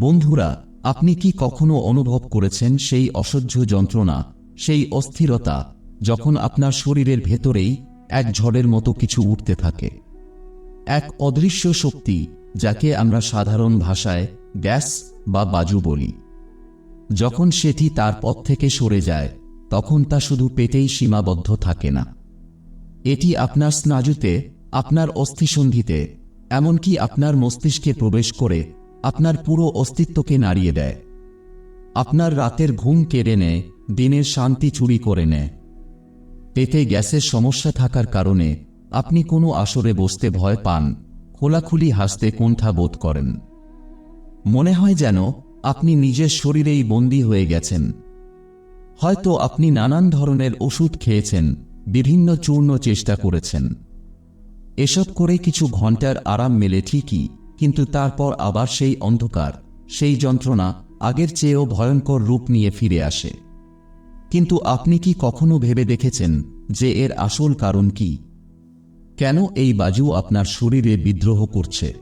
বন্ধুরা, আপনি কি কখনো অনুভব করেছেন সেই অসহ্য যন্ত্রণা, সেই অস্থিরতা, যখন আপনার শরীরের ভেতরেই এক ঝড়ের মতো কিছু উঠতে থাকে? এক অদৃশ্য শক্তি, যাকে আমরা সাধারণ ভাষায় গ্যাস বা বাজু বলি। যখন সেটি তার পথ থেকে সরে যায়, তখন তা শুধু পেটেই সীমাবদ্ধ থাকে না। এটি আপনার স্নাজুতে আপনার অস্থিসন্ধিতে, এমনকি আপনার মস্তিষ্কে প্রবেশ করে আপনার পুরো অস্তিত্বকে নাড়িয়ে দেয়। আপনার রাতের ঘুম কেড়ে নেয়, দিনের শান্তি চুরি করে নেয়। পেটে গ্যাসের সমস্যা থাকার কারণে আপনি কোনো আসরে বসতে ভয় পান, খোলাখুলি হাসতে কুণ্ঠা বোধ করেন। মনে হয় যেন আপনি নিজের শরীরেই বন্দী হয়ে গেছেন। হয়তো আপনি নানান ধরনের ওষুধ খেয়েছেন, বিভিন্ন চূর্ণ চেষ্টা করেছেন। এসব করে কিছু ঘণ্টার আরাম মেলে ঠিকই কিন্তু তারপর আবার সেই অন্ধকার, সেই যন্ত্রণা আগের চেয়েও ভয়ঙ্কর রূপ নিয়ে ফিরে আসে। কিন্তু আপনি কি কখনো ভেবে দেখেছেন যে এর আসল কারণ কি? কেন এই বাজু আপনার শরীরে বিদ্রোহ করছে?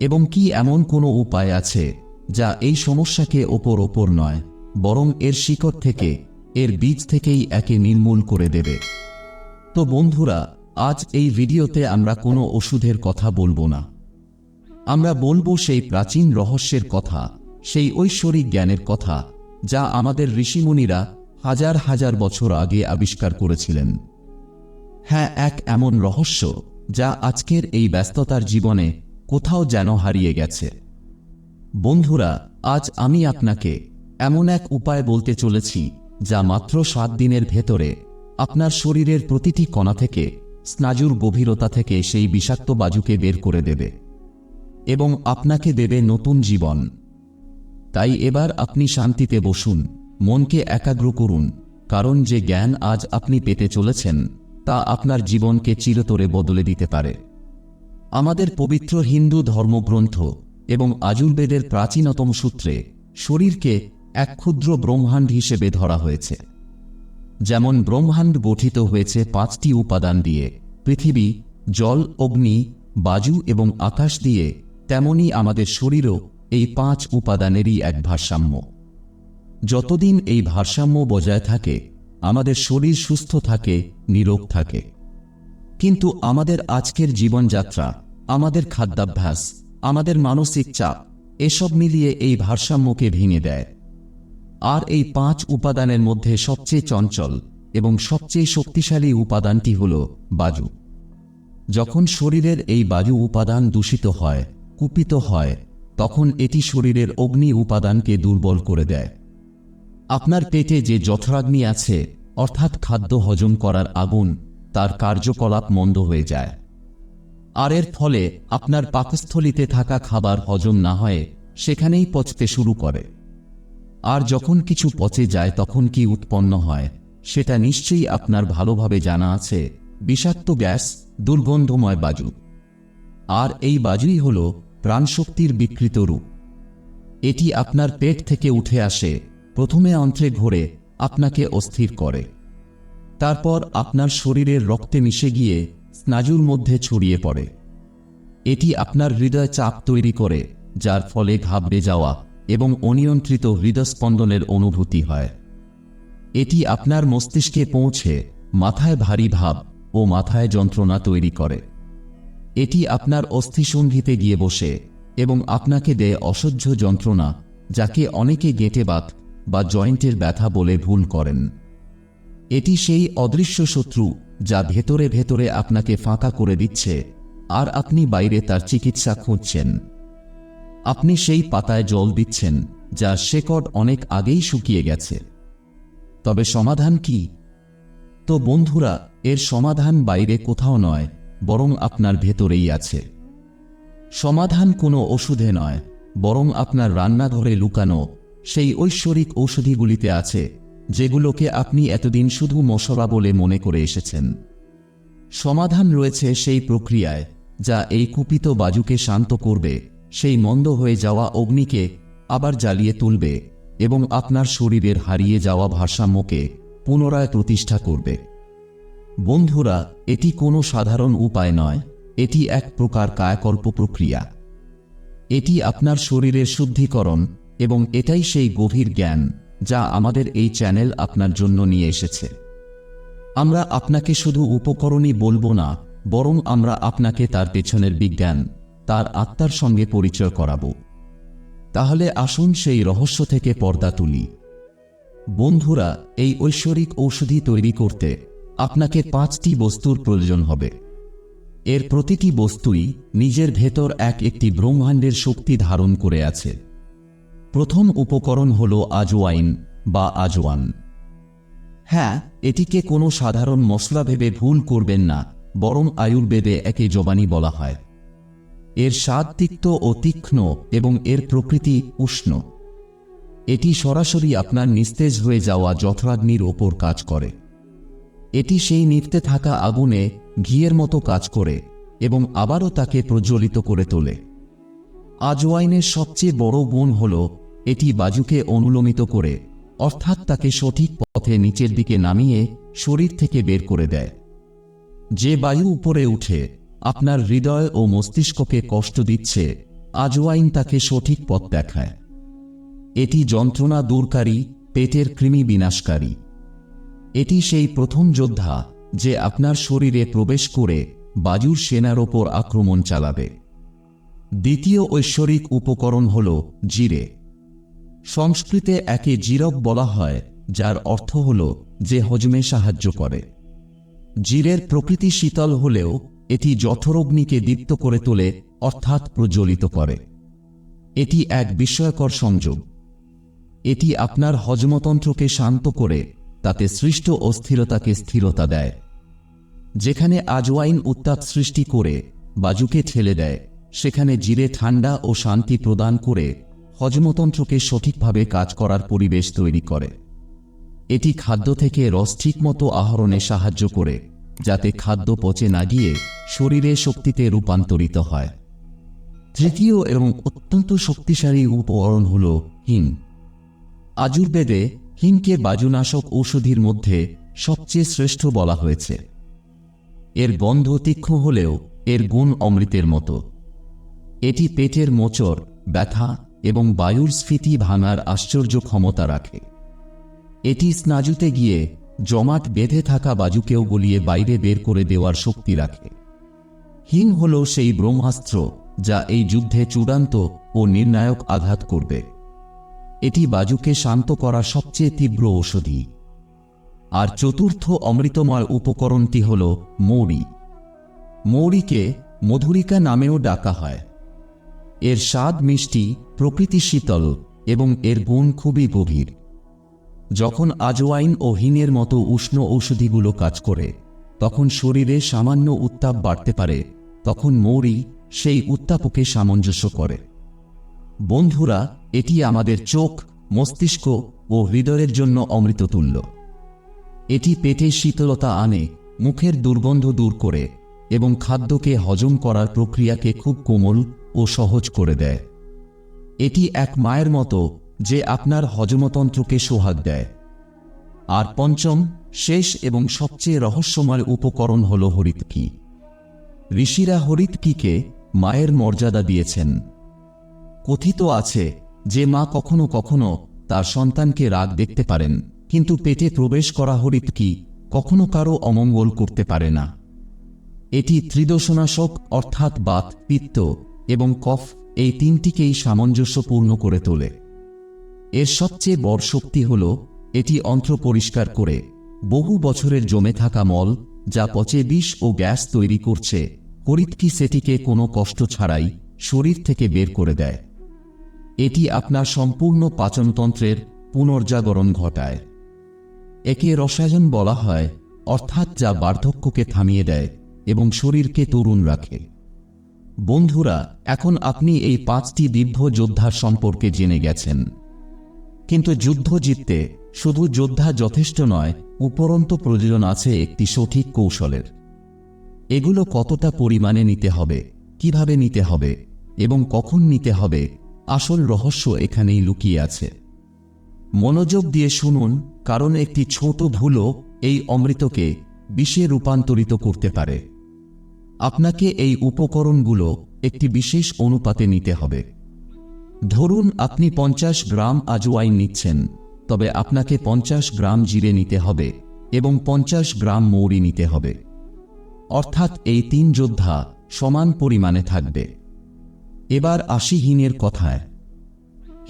এবং কি এমন কোনো উপায় আছে যা এই সমস্যাকে ওপর ওপর নয়, বরং এর শিকড় থেকে, এর বীজ থেকেই একে নির্মূল করে দেবে? তো বন্ধুরা, আজ এই ভিডিওতে আমরা কোনো ওষুধের কথা বলব না। আমরা বলব সেই প্রাচীন রহস্যের কথা, সেই ঐশ্বরিক জ্ঞানের কথা, যা আমাদের ঋষিমুনিরা হাজার হাজার বছর আগে আবিষ্কার করেছিলেন। হ্যাঁ এক এমন রহস্য, যা আজকের এই ব্যস্ততার জীবনে কোথাও যেন হারিয়ে গেছে। বন্ধুরা, আজ আমি আপনাকে এমন এক উপায় বলতে চলেছি, যা মাত্র সাত দিনের ভেতরে আপনার শরীরের প্রতিটি কণা থেকে স্নাজুর গভীরতা থেকে সেই বিষাক্ত বাজুকে বের করে দেবে। এবং আপনাকে দেবে নতুন জীবন। তাই এবার আপনি শান্তিতে বসুন, মনকে একাগ্র করুন, কারণ যে জ্ঞান আজ আপনি পেতে চলেছেন, তা আপনার জীবনকে চিরতরে বদলে দিতে পারে। আমাদের পবিত্র হিন্দু ধর্মগ্রন্থ এবং আজুর্বেদের প্রাচীনতম সূত্রে শরীরকে এক ক্ষুদ্র ব্রহ্মাণ্ড হিসেবে ধরা হয়েছে। যেমন ব্রহ্মাণ্ড গঠিত হয়েছে পাঁচটি উপাদান দিয়ে, পৃথিবী, জল, অগ্নি বাজু এবং আকাশ দিয়ে তেমনি আমাদের শরীরও এই পাঁচ উপাদানেরই এক ভারসাম্য। যতদিন এই ভারসাম্য বজায় থাকে, আমাদের শরীর সুস্থ থাকে, নিরোগ থাকে। কিন্তু আমাদের আজকের জীবনযাত্রা, আমাদের খাদ্যাভ্যাস, আমাদের মানসিক চাপ, এসব মিলিয়ে এই ভারসাম্যকে ভেঙে দেয়। আর এই পাঁচ উপাদানের মধ্যে সবচেয়ে চঞ্চল এবং সবচেয়ে শক্তিশালী উপাদানটি হল বাজু। যখন শরীরের এই বায়ু উপাদান দূষিত হয় কুপিত হয়, তখন এটি শরীরের অগ্নি উপাদানকে দুর্বল করে দেয়। আপনার পেটে যে জঠরাগ্নি আছে, অর্থাৎ খাদ্য হজম করার আগুন, তার কার্যকলাপ মন্দ হয়ে যায়। আর এর ফলে আপনার পাকস্থলিতে থাকা খাবার হজম না হয়ে, সেখানেই পচতে শুরু করে। আর যখন কিছু পচে যায়, তখন কি উৎপন্ন হয়, সেটা নিশ্চয়ই আপনার ভালোভাবে জানা আছে। বিষাক্ত গ্যাস, দুর্গন্ধময় বাজু। আর এই বাজুই হল প্রাণশক্তির বিকৃত রূপ। এটি আপনার পেট থেকে উঠে আসে, প্রথমে অন্ত্রে ঘোরে, আপনাকে অস্থির করে। তারপর আপনার শরীরের রক্তে মিশে গিয়ে স্নাজুর মধ্যে ছড়িয়ে পড়ে। এটি আপনার হৃদয় চাপ তৈরি করে, যার ফলে ঘাবড়ে যাওয়া এবং অনিয়ন্ত্রিত হৃদস্পন্দনের অনুভূতি হয়। এটি আপনার মস্তিষ্কে পৌঁছে মাথায় ভারী ভাব ও মাথায় যন্ত্রণা তৈরি করে। এটি আপনার অস্থিসন্ধিতে গিয়ে বসে এবং আপনাকে দেয় অসহ্য যন্ত্রণা, যাকে অনেকে গেঁটে বাত বা জয়েন্টের ব্যথা বলে ভুল করেন। এটি সেই অদৃশ্য শত্রু যা ভেতরে ভেতরে আপনাকে ফাঁকা করে দিচ্ছে, আর আপনি বাইরে তার চিকিৎসা খুঁজছেন। আপনি সেই পাতায় জল দিচ্ছেন, যা শেকড় অনেক আগেই শুকিয়ে গেছে। তবে সমাধান কি? তো বন্ধুরা, এর সমাধান বাইরে কোথাও নয়। বরং আপনার ভেতরেই আছে। সমাধান কোনো ওষুধে নয়, বরং আপনার রান্নাঘরে লুকানো সেই ঐশ্বরিক ঔষধিগুলিতে আছে, যেগুলোকে আপনি এতদিন শুধু মশলা বলে মনে করে এসেছেন। সমাধান রয়েছে সেই প্রক্রিয়ায়, যা এই কুপিত বাজুকে শান্ত করবে, সেই মন্দ হয়ে যাওয়া অগ্নিকে আবার জ্বালিয়ে তুলবে এবং আপনার শরীরের হারিয়ে যাওয়া ভারসাম্যকে পুনরায় প্রতিষ্ঠা করবে। বন্ধুরা, এটি কোনো সাধারণ উপায় নয়। এটি এক প্রকার কায়াকল্প প্রক্রিয়া। এটি আপনার শরীরের শুদ্ধিকরণ এবং এটাই সেই গভীর জ্ঞান যা আমাদের এই চ্যানেল আপনার জন্য নিয়ে এসেছে। আমরা আপনাকে শুধু উপকরণই বলব না, বরং আমরা আপনাকে তার পেছনের বিজ্ঞান, তার আত্মার সঙ্গে পরিচয় করাবো। তাহলে আসুন সেই রহস্য থেকে পর্দা তুলি। বন্ধুরা, এই ঐশ্বরিক ঔষধি তৈরি করতে আপনাকে পাঁচটি বস্তুর প্রয়োজন হবে। এর প্রতিটি বস্তুই নিজের ভেতর এক একটি ব্রহ্মাণ্ডের শক্তি ধারণ করে আছে। প্রথম উপকরণ হল আজওয়াইন বা আজওয়ান হ্যাঁ এটিকে কোনো সাধারণ মশলা ভেবে ভুল করবেন না, বরং আয়ুর্বেদে একে জবানি বলা হয়। এর স্বাদ তিক্ত ও তীক্ষ্ণ এবং এর প্রকৃতি উষ্ণ। এটি সরাসরি আপনার নিস্তেজ হয়ে যাওয়া যথরাগ্নির ওপর কাজ করে। এটি সেই নিত্যে থাকা আগুনে ঘিয়ের মতো কাজ করে এবং আবারও তাকে প্রজ্বলিত করে তোলে। আজওয়াইনের সবচেয়ে বড় গুণ হল, এটি বাজুকে অনুলোমিত করে, অর্থাৎ তাকে সঠিক পথে নিচের দিকে নামিয়ে শরীর থেকে বের করে দেয়। যে বায়ু উপরে উঠে, আপনার হৃদয় ও মস্তিষ্ককে কষ্ট দিচ্ছে, আজওয়াইন তাকে সঠিক পথ দেখায়। এটি যন্ত্রণা দূরকারী পেটের কৃমি বিনাশকারী। এটি সেই প্রথম যোদ্ধা যে আপনার শরীরে প্রবেশ করে বাজুর সেনার ওপর আক্রমণ চালাবে। দ্বিতীয় ঐশ্বরিক উপকরণ হল জিরে। সংস্কৃতে একে জিরব বলা হয়, যার অর্থ হল যে হজমে সাহায্য করে। জিরের প্রকৃতি শীতল হলেও এটি জঠরগ্নিকে দীপ্ত করে তোলে, অর্থাৎ প্রজ্বলিত করে। এটি এক বিস্ময়কর সংযোগ। এটি আপনার হজমতন্ত্রকে শান্ত করে তাতে সৃষ্ট অস্থিরতাকে স্থিরতা দেয়। যেখানে আজওয়াইন উত্তাপ সৃষ্টি করে, বাজুকে ঠেলে দেয়, সেখানে জিরে ঠান্ডা ও শান্তি প্রদান করে হজমতন্ত্রকে সঠিকভাবে কাজ করার পরিবেশ তৈরি করে। এটি খাদ্য থেকে রস ঠিকমতো আহরণে সাহায্য করে, যাতে খাদ্য পচে না গিয়ে শরীরে শক্তিতে রূপান্তরিত হয়। তৃতীয় এবং অত্যন্ত শক্তিশালী উপকরণ হল হিং। আজুর্বেদে হিংকে বাজুনাশক ঔষধির মধ্যে সবচেয়ে শ্রেষ্ঠ বলা হয়েছে। এর গন্ধ তীক্ষ্ণ হলেও এর গুণ অমৃতের মতো। এটি পেটের মোচড়, ব্যথা এবং বায়ুর স্ফীতি ভাঙার আশ্চর্য ক্ষমতা রাখে। এটি স্নাজুতে গিয়ে জমাট বেঁধে থাকা বাজুকেও গলিয়ে বাইরে বের করে দেওয়ার শক্তি রাখে। হিং হল সেই ব্রহ্মাস্ত্র যা এই যুদ্ধে চূড়ান্ত ও নির্ণায়ক আঘাত করবে। এটি বাজুকে শান্ত করা সবচেয়ে তীব্র ঔষধি। আর চতুর্থ অমৃতময় উপকরণটি হল মৌরি। মৌরিকে মধুরিকা নামেও ডাকা হয়। এর স্বাদ মিষ্টি, প্রকৃতি শীতল এবং এর গুণ খুবই গভীর। যখন আজওয়াইন ও হিনের মতো উষ্ণ ঔষধিগুলো কাজ করে, তখন শরীরে সামান্য উত্তাপ বাড়তে পারে, তখন মৌরি সেই উত্তাপকে সামঞ্জস্য করে। বন্ধুরা, এটি আমাদের চোখ, মস্তিষ্ক ও হৃদয়ের জন্য অমৃততুল্য। এটি পেটে শীতলতা আনে, মুখের দুর্গন্ধ দূর করে এবং খাদ্যকে হজম করার প্রক্রিয়াকে খুব কোমল ও সহজ করে দেয়। এটি এক মায়ের মতো যে আপনার হজমতন্ত্রকে সোহাগ দেয়। আর পঞ্চম, শেষ এবং সবচেয়ে রহস্যময় উপকরণ হল হরিৎকি। ঋষিরা হরিৎকিকে মায়ের মর্যাদা দিয়েছেন। কথিত আছে যে মা কখনো কখনো তার সন্তানকে রাগ দেখতে পারেন, কিন্তু পেটে প্রবেশ করা হরিৎকি কখনো কারও অমঙ্গল করতে পারে না। এটি ত্রিদোষনাশক অর্থাৎ বাত, পিত্ত এবং কফ এই তিনটিকেই সামঞ্জস্যপূর্ণ করে তোলে। এর সবচেয়ে বড় শক্তি হল, এটি অন্ত্র পরিষ্কার করে, বহু বছরের জমে থাকা মল, যা পচে বিষ ও গ্যাস তৈরি করছে হরিৎকি সেটিকে কোনো কষ্ট ছাড়াই শরীর থেকে বের করে দেয়। এটি আপনার সম্পূর্ণ পাচনতন্ত্রের পুনর্জাগরণ ঘটায়। একে রসায়ন বলা হয়, অর্থাৎ যা বার্ধক্যকে থামিয়ে দেয় এবং শরীরকে তরুণ রাখে। বন্ধুরা, এখন আপনি এই পাঁচটি দিব্য যোদ্ধার সম্পর্কে জেনে গেছেন। কিন্তু যুদ্ধ জিততে শুধু যোদ্ধা যথেষ্ট নয়, উপরন্ত প্রয়োজন আছে একটি সঠিক কৌশলের। এগুলো কতটা পরিমাণে নিতে হবে, কীভাবে নিতে হবে এবং কখন নিতে হবে আসল রহস্য এখানেই লুকিয়ে আছে। মনোযোগ দিয়ে শুনুন, কারণ একটি ছোট ভুলও এই অমৃতকে বিষে রূপান্তরিত করতে পারে। আপনাকে এই উপকরণগুলো একটি বিশেষ অনুপাতে নিতে হবে। ধরুন, আপনি পঞ্চাশ গ্রাম আজওয়াইন নিচ্ছেন, তবে আপনাকে পঞ্চাশ গ্রাম জিরে নিতে হবে এবং পঞ্চাশ গ্রাম মৌরি নিতে হবে। অর্থাৎ এই তিন যোদ্ধা সমান পরিমাণে থাকবে। এবার আসি হিনের কথায়।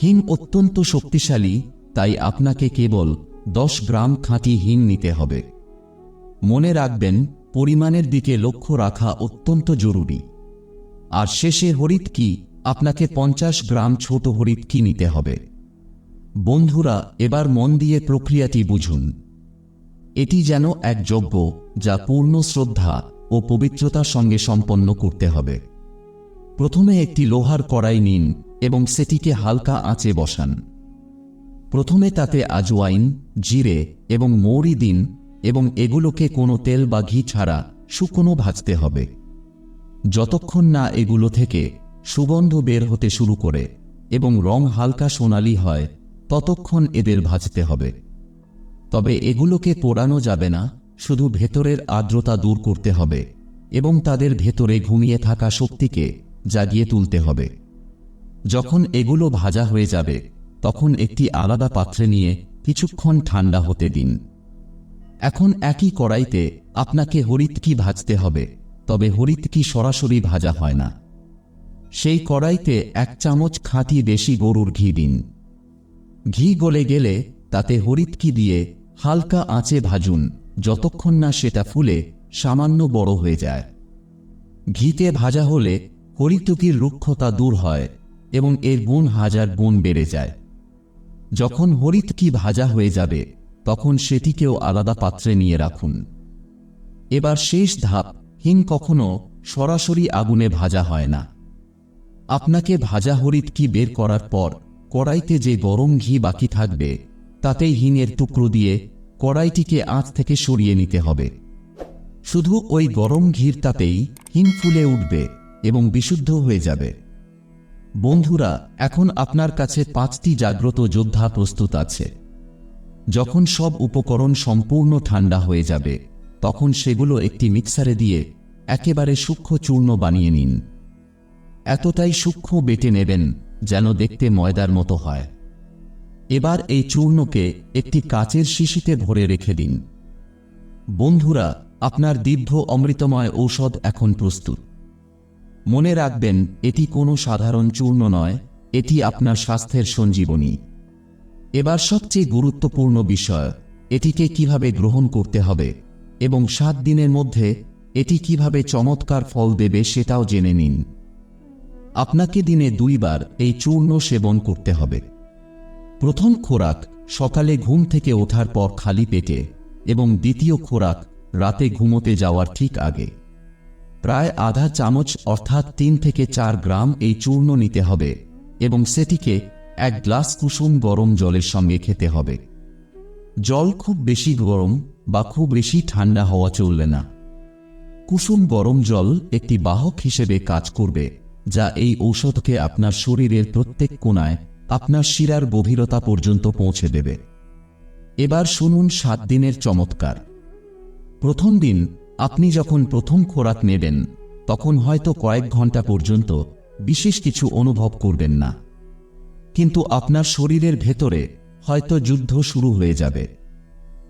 হিং অত্যন্ত শক্তিশালী, তাই আপনাকে কেবল দশ গ্রাম খাঁটি হিং নিতে হবে। মনে রাখবেন, পরিমাণের দিকে লক্ষ্য রাখা অত্যন্ত জরুরি। আর শেষে হরিৎ কি, আপনাকে পঞ্চাশ গ্রাম ছোট হরিৎ কি নিতে হবে। বন্ধুরা, এবার মন দিয়ে প্রক্রিয়াটি বুঝুন। এটি যেন এক যজ্ঞ, যা পূর্ণ শ্রদ্ধা ও পবিত্রতার সঙ্গে সম্পন্ন করতে হবে। প্রথমে একটি লোহার কড়াই নিন এবং সেটিকে হালকা আঁচে বসান। প্রথমে তাতে আজওয়াইন, জিরে এবং মৌরি দিন এবং এগুলোকে কোনো তেল বা ঘি ছাড়া শুকনো ভাজতে হবে। যতক্ষণ না এগুলো থেকে সুগন্ধ বের হতে শুরু করে এবং রং হালকা সোনালি হয়, ততক্ষণ এদের ভাজতে হবে। তবে এগুলোকে পোড়ানো যাবে না, শুধু ভেতরের আর্দ্রতা দূর করতে হবে এবং তাদের ভেতরে ঘুমিয়ে থাকা শক্তিকে জাগিয়ে তুলতে হবে। যখন এগুলো ভাজা হয়ে যাবে, তখন একটি আলাদা পাত্রে নিয়ে কিছুক্ষণ ঠান্ডা হতে দিন। এখন একই কড়াইতে আপনাকে হরিৎকি ভাজতে হবে, তবে হরিৎকি সরাসরি ভাজা হয় না। সেই কড়াইতে এক চামচ খাঁটি দেশি গরুর ঘি দিন। ঘি গলে গেলে তাতে হরিৎকি দিয়ে হালকা আঁচে ভাজুন, যতক্ষণ না সেটা ফুলে সামান্য বড় হয়ে যায়। ঘিতে ভাজা হলে হরিতকির রুক্ষতা দূর হয় এবং এর গুণ হাজার গুণ বেড়ে যায়। যখন হরিৎকি ভাজা হয়ে যাবে, তখন সেটিকেও আলাদা পাত্রে নিয়ে রাখুন। এবার শেষ ধাপ, হিং কখনো সরাসরি আগুনে ভাজা হয় না। আপনাকে ভাজা হরিৎকি বের করার পর, কড়াইতে যে গরম ঘি বাকি থাকবে, তাতেই হিঙের টুকরো দিয়ে কড়াইটিকে আঁচ থেকে সরিয়ে নিতে হবে। শুধু ওই গরম ঘির তাতেই হিং ফুলে উঠবে। এবং বিশুদ্ধ হয়ে যাবে। বন্ধুরা, এখন আপনার কাছে পাঁচটি জাগ্রত যোদ্ধা প্রস্তুত আছে। যখন সব উপকরণ সম্পূর্ণ ঠান্ডা হয়ে যাবে, তখন সেগুলো একটি মিক্সারে দিয়ে একেবারে সূক্ষ্ম চূর্ণ বানিয়ে নিন। এতটাই সূক্ষ্ম বেটে নেবেন যেন দেখতে ময়দার মতো হয়। এবার এই চূর্ণকে একটি কাচের শিশিতে ভরে রেখে দিন। বন্ধুরা, আপনার দীর্ঘ অমৃতময় ঔষধ এখন প্রস্তুত। মনে রাখবেন, এটি কোনো সাধারণ চূর্ণ নয়, এটি আপনার স্বাস্থ্যের সঞ্জীবনী। এবার সবচেয়ে গুরুত্বপূর্ণ বিষয়, এটিকে কীভাবে গ্রহণ করতে হবে, এবং সাত দিনের মধ্যে এটি কীভাবে চমৎকার ফল দেবে সেটাও জেনে নিন। আপনাকে দিনে দুইবার এই চূর্ণ সেবন করতে হবে। প্রথম খোরাক সকালে ঘুম থেকে ওঠার পর খালি পেটে, এবং দ্বিতীয় খোরাক রাতে ঘুমোতে যাওয়ার ঠিক আগে। প্রায় আধা চামচ অর্থাৎ তিন থেকে চার গ্রাম এই চূর্ণ নিতে হবে এবং সেটিকে এক গ্লাস কুসুম গরম জলের সঙ্গে খেতে হবে। জল খুব বেশি গরম বা খুব বেশি ঠান্ডা হওয়া চলবে না। কুসুম গরম জল একটি বাহক হিসেবে কাজ করবে, যা এই ঔষধকে আপনার শরীরের প্রত্যেক কোণায় আপনার শিরার গভীরতা পর্যন্ত পৌঁছে দেবে। এবার শুনুন সাত দিনের চমৎকার। প্রথম দিন আপনি যখন প্রথম খোরাক নেবেন, তখন হয়তো কয়েক ঘণ্টা পর্যন্ত বিশেষ কিছু অনুভব করবেন না। কিন্তু আপনার শরীরের ভেতরে হয়তো যুদ্ধ শুরু হয়ে যাবে।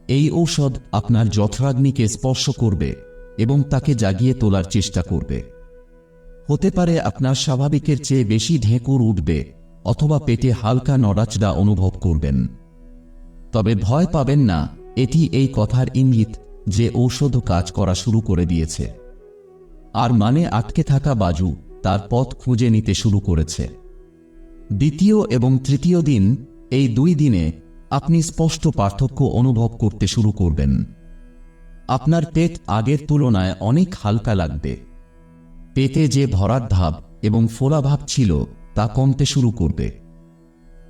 এই ঔষধ আপনার যথরাগ্নিকে স্পর্শ করবে এবং তাকে জাগিয়ে তোলার চেষ্টা করবে। হতে পারে আপনার স্বাভাবিকের চেয়ে বেশি ঢেঁকুর উঠবে অথবা পেটে হালকা নড়াচড়া অনুভব করবেন। তবে ভয় পাবেন না, এটি এই কথার ইঙ্গিত। যে ঔষধ কাজ করা শুরু করে দিয়েছে। আর মানে আটকে থাকা বাজু তার পথ খুঁজে নিতে শুরু করেছে। দ্বিতীয় এবং তৃতীয় দিন, এই দুই দিনে, আপনি স্পষ্ট পার্থক্য অনুভব করতে শুরু করবেন। আপনার পেট আগের তুলনায় অনেক হালকা লাগবে। পেটে যে ভরার ধাপ এবং ফোলাভাব ছিল তা কমতে শুরু করবে।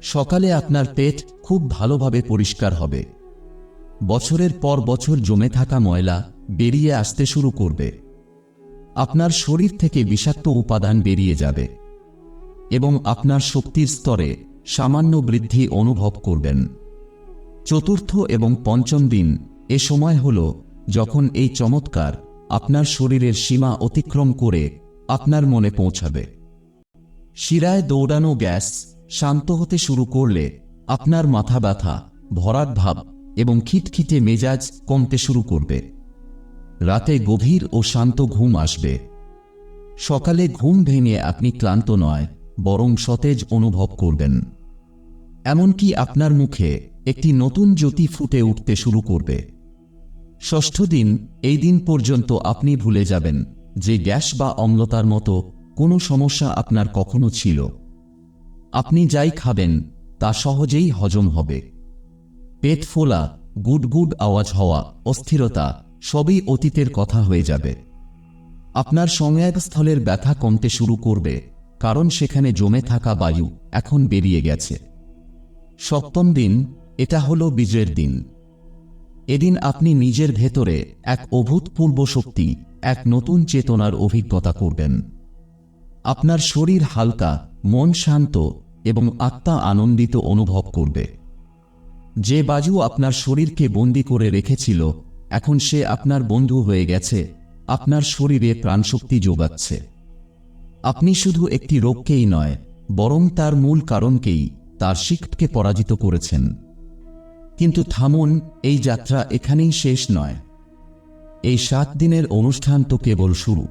সকালে আপনার পেট খুব ভালোভাবে পরিষ্কার হবে। বছরের পর বছর জমে থাকা ময়লা বেরিয়ে আসতে শুরু করবে। আপনার শরীর থেকে বিষাক্ত উপাদান বেরিয়ে যাবে এবং আপনার শক্তির স্তরে সামান্য বৃদ্ধি অনুভব করবেন। চতুর্থ এবং পঞ্চম দিন এ সময় হল যখন এই চমৎকার আপনার শরীরের সীমা অতিক্রম করে আপনার মনে পৌঁছাবে। শিরায় দৌড়ানো গ্যাস শান্ত হতে শুরু করলে আপনার মাথা ব্যথা, ভরাট ভাব এবং খিটখিটে মেজাজ কমতে শুরু করবে। রাতে গভীর ও শান্ত ঘুম আসবে। সকালে ঘুম ভেঙে আপনি ক্লান্ত নয়, বরং সতেজ অনুভব করবেন। এমনকি আপনার মুখে একটি নতুন জ্যোতি ফুটে উঠতে শুরু করবে। ষষ্ঠ দিন, এই দিন পর্যন্ত আপনি ভুলে যাবেন যে গ্যাস বা অম্লতার মতো কোনো সমস্যা আপনার কখনো ছিল। আপনি যাই খাবেন, তা সহজেই হজম হবে। পেট ফোলা, গুড গুড আওয়াজ হওয়া, অস্থিরতা, সবই অতীতের কথা হয়ে যাবে। আপনার সংয়াগস্থলের ব্যথা কমতে শুরু করবে, কারণ সেখানে জমে থাকা বায়ু এখন বেরিয়ে গেছে। সপ্তম দিন, এটা হল বিজয়ের দিন। এদিন আপনি নিজের ভেতরে এক অভূতপূর্ব শক্তি, এক নতুন চেতনার অভিজ্ঞতা করবেন। আপনার শরীর হালকা, মন শান্ত এবং আত্মা আনন্দিত অনুভব করবে। যে বাজু আপনার শরীরকে বন্দি করে রেখেছিল, এখন সে আপনার বন্ধু হয়ে গেছে, আপনার শরীরে প্রাণশক্তি যোগাচ্ছে। আপনি শুধু একটি রোগকেই নয়, বরং তার মূল কারণকেই, তার শিক্ষকে পরাজিত করেছেন। কিন্তু থামুন, এই যাত্রা এখানেই শেষ নয়। এই সাত দিনের অনুষ্ঠান তো কেবল শুরু।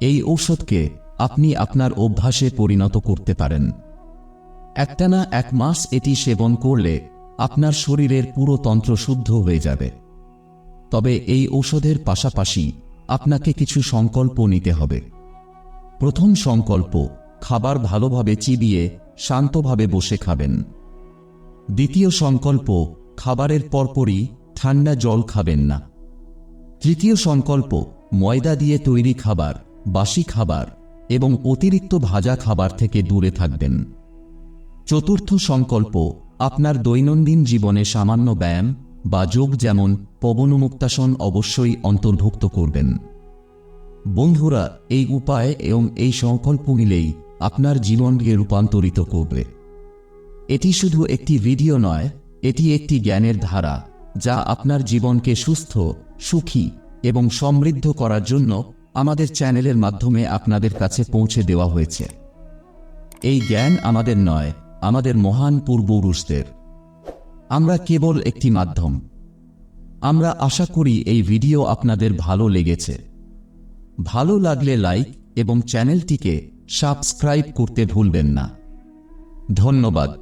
এই ঔষধকে আপনি আপনার অভ্যাসে পরিণত করতে পারেন। একটানা এক মাস এটি সেবন করলে আপনার শরীরের পুরো তন্ত্র শুদ্ধ হয়ে যাবে। তবে এই ঔষধের পাশাপাশি আপনাকে কিছু সংকল্প নিতে হবে। প্রথম সংকল্প, খাবার ভালোভাবে চিবিয়ে শান্তভাবে বসে খাবেন। দ্বিতীয় সংকল্প, খাবারের পরপরই ঠান্ডা জল খাবেন না। তৃতীয় সংকল্প, ময়দা দিয়ে তৈরি খাবার, বাসি খাবার এবং অতিরিক্ত ভাজা খাবার থেকে দূরে থাকবেন। চতুর্থ সংকল্প আপনার দৈনন্দিন জীবনে সামান্য ব্যায়াম বা যোগ যেমন পবনমুক্তাসন অবশ্যই অন্তর্ভুক্ত করবেন। বন্ধুরা, এই উপায় এবং এই সংকল্প মিলেই আপনার জীবনকে রূপান্তরিত করবে। এটি শুধু একটি ভিডিও নয়, এটি একটি জ্ঞানের ধারা যা আপনার জীবনকে সুস্থ, সুখী এবং সমৃদ্ধ করার জন্য আমাদের চ্যানেলের মাধ্যমে আপনাদের কাছে পৌঁছে দেওয়া হয়েছে। এই জ্ঞান আমাদের নয় আমাদের মহান পূর্বপুরুষদের। আমরা কেবল একটি মাধ্যম। আমরা আশা করি এই ভিডিও আপনাদের ভালো লেগেছে। ভালো লাগলে লাইক এবং চ্যানেলটিকে সাবস্ক্রাইব করতে ভুলবেন না। ধন্যবাদ।